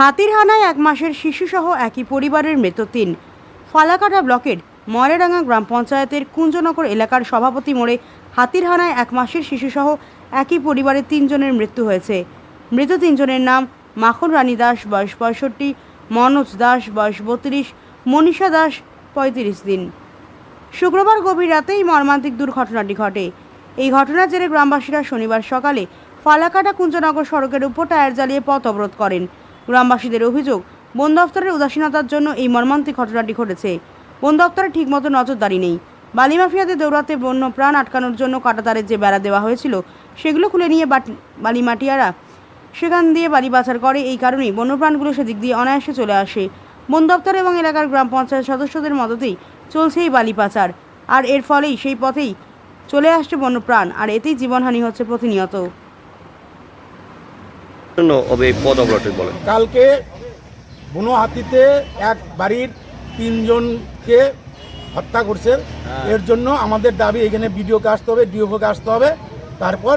হাতির হানায় এক মাসের শিশুসহ একই পরিবারের মৃত তিন। ফালাকাটা ব্লকের ময়রাডাঙ্গা গ্রাম পঞ্চায়েতের কুঞ্জনগর এলাকার সভাপতি মোড়ে হাতির হানায় এক মাসের শিশুসহ একই পরিবারের তিনজনের মৃত্যু হয়েছে। মৃত তিনজনের নাম মাখন রানী দাস, বয়স পঁয়ষট্টি, মনোজ দাস, বয়স বত্রিশ, মনীষা দাস, পঁয়ত্রিশ দিন। শুক্রবার গভীর রাতে এই মর্মান্তিক দুর্ঘটনাটি ঘটে। এই ঘটনার জেরে গ্রামবাসীরা শনিবার সকালে ফালাকাটা কুঞ্জনগর সড়কের উপর টায়ার জ্বালিয়ে পথ অবরোধ করেন। গ্রামবাসীদের অভিযোগ, বন দফতরের উদাসীনতার জন্য এই মর্মান্তিক ঘটনাটি ঘটেছে। বন দপ্তরে ঠিকমতো নজরদারি নেই। বালি মাফিয়াদের দৌড়াতে বন্য প্রাণ আটকানোর জন্য কাটাতারের যে বেড়া দেওয়া হয়েছিল, সেগুলো খুলে নিয়ে বালি মাটিয়ারা সেখান দিয়ে বালি পাচার করে। এই কারণেই বন্যপ্রাণগুলো সেদিক দিয়ে অনায়াসে চলে আসে। বন দপ্তর এবং এলাকার গ্রাম পঞ্চায়েত সদস্যদের মদতেই চলছে এই বালি পাচার। আর এর ফলেই সেই পথেই চলে আসছে বন্যপ্রাণ। আর এতেই জীবনহানি হচ্ছে প্রতিনিয়ত। জন্য হবে এই পদ অবরোধ বলেন কালকে বুনো হাতিতে এক বাড়ির তিনজনকে হত্যা করছে এর জন্য আমাদের দাবি এখানে বিডিওকে আসতে হবে ডিওকে আসতে হবে। তারপর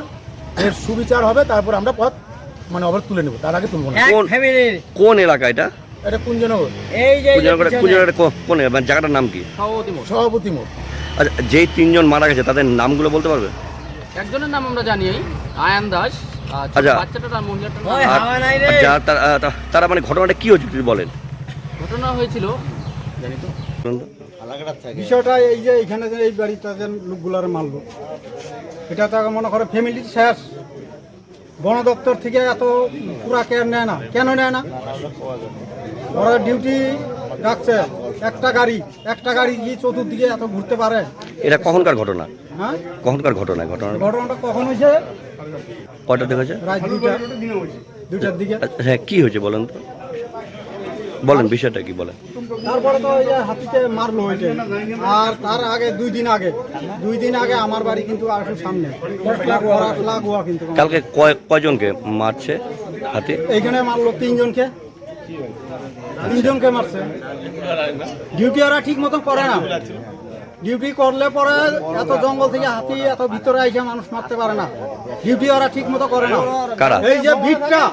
এর সুবিচার হবে তারপর আমরা পথ মানে অবরোধ তুলে নেব তার আগে তুলব না। কোন কোন এলাকা এটা? এটা কুঞ্জনগর। কুঞ্জনগরের কো- কোন? মানে জায়গাটার নাম কি? সভাপতি মোড়। আচ্ছা যেই তিনজন মারা গেছে তাদের নামগুলো বলতে পারবে? একজনের নাম আমরা জানি আয়ান দাস। আচ্ছা। যা তারা মানে ঘটনাটা কি হয়েছে যদি বলেন? ঘটনা হয়েছিল জানি তো। বিষয়টা এই যে এখানে যে এই বাড়িটা যে লোকগুলার মারলো এটা তো মনে করে ফ্যামিলি শেষ। বন দপ্তর থেকে এত পুরা কেয়ার নেয় না। কেন নেয় না? ওরা ডিউটি রাখছে। একটা গাড়ি একটা গাড়ি কি চতুর্দিকে এত ঘুরতে পারে। এটা কখনকার ঘটনা? হ্যাঁ? কখনকার ঘটনা ঘটনা? ঘটনাটা কখন হয়েছে? কয়টা থেকে হয়েছে রাত দিকে। আচ্ছা, হ্যাঁ কি হয়েছে বলেন তো? বলেন বিষয়টা কি বলেন? তারপরে তো ওই যে হাতিতে মারলো ওইটা। আর তার আগে দুই দিন আগে দুই দিন আগে আমার বাড়ি কিন্তু আর একটু সামনে। লাগোয়া কিন্তু। কালকে কয় কয়জনকে মারছে হাতি? এইখানে মারলো তিনজনকে। তিনজনকে মারছে। ডিউটি ওরা ঠিক মতো করে না। ডিউটি করলে পরে এত জঙ্গল থেকে হাতি এত ভিতরে আইসে মানুষ মারতে পারে না। ডিউটি ওরা ঠিক মতো করে না। কারা? এই যে ভিটটা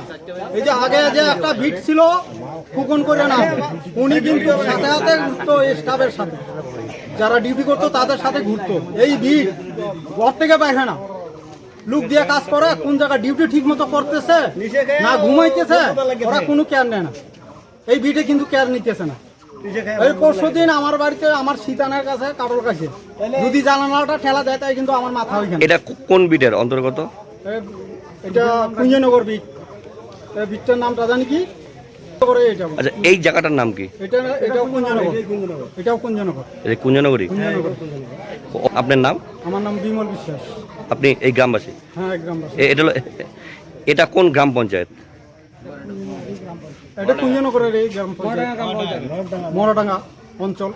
এই যে আগে যে একটা ভিট ছিল ফুকন করে না উনি কিন্তু সাথে সাথে ঘুরতো স্টাফের সাথে। যারা ডিউটি করতো তাদের সাথে ঘুরতো। এই ভিট ঘর থেকে বাইরে না। লুক দিয়ে কাজ করে কোন জায়গায় ডিউটি ঠিক মতো করতেছে না ঘুমাইতেছে ওরা কোনো কেয়ার নেয় না। এই ভিটে কিন্তু কেয়ার নিতেছে না। এই পরশু দিন আমার বাড়িতে আমার সীতানের কাছে কারোর কাছে যদি জানালাটা ঠেলা দেয় তাই কিন্তু আমার মাথা ওইখানে এটা কোন বিটের অন্তর্গত? এটা কুঞ্জনগর বিট। বিটটার নামটা জানি কি? আচ্ছা এই জায়গাটার নাম কি? এটা এটাও কুঞ্জনগর। এটাও কুঞ্জনগর। এটা কুঞ্জনগরী। আপনার নাম? আমার নাম বিমল বিশ্বাস। আপনি এই গ্রামবাসী? হ্যাঁ গ্রামবাসী। এটা হলো- এটা কোন গ্রাম পঞ্চায়েত? এটা কুঞ্জনগরের এই গ্রাম পঞ্চায়েত। মরাডাঙ্গা অঞ্চল।